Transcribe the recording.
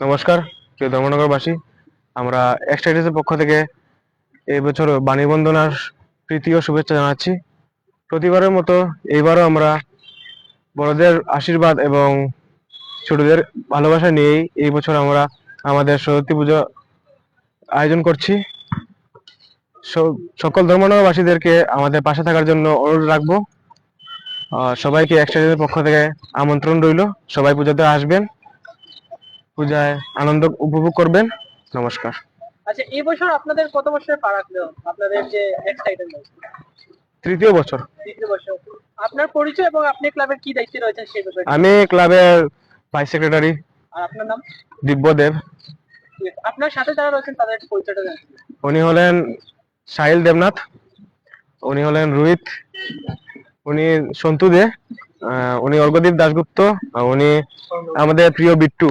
নমস্কার, প্রিয় ধর্মনগরবাসী। আমরা এক্সটাইটিসের পক্ষ থেকে এই বছর বাণী বন্দনার ও শুভেচ্ছা জানাচ্ছি। প্রতিবারের মতো এইবারও আমরা বড়দের আশীর্বাদ এবং ছোটদের ভালোবাসা নিয়েই এই বছর আমরা আমাদের সরস্বতী পুজো আয়োজন করছি। সকল ধর্মনগরবাসীদেরকে আমাদের পাশে থাকার জন্য অনুরোধ রাখব। সবাইকে এক্সটাইটিসের পক্ষ থেকে আমন্ত্রণ রইল। সবাই পুজোতে আসবেন। পূজায় আনন্দ উপভোগ করবেন। নমস্কার। আচ্ছা এই বছর আপনাদের কত বছরের পা রাখল আপনাদের যে নেক্সট আইটেম তৃতীয় বছর। তৃতীয় বছর। আপনার পরিচয় এবং আপনি ক্লাবের কি দায়িত্বে রয়েছেন সেই ব্যাপারে আমি ক্লাবের ভাইস সেক্রেটারি আর আপনার নাম? দিব্যদেব। আপনার সাথে যারা রয়েছেন তাদের পরিচয়টা জানেন। উনি হলেন সাহিল দেবনাথ। উনি হলেন রোহিত। উনি সন্তু দে। উনি অর্ঘদীপ দাশগুপ্ত। উনি আমাদের প্রিয় বিট্টু।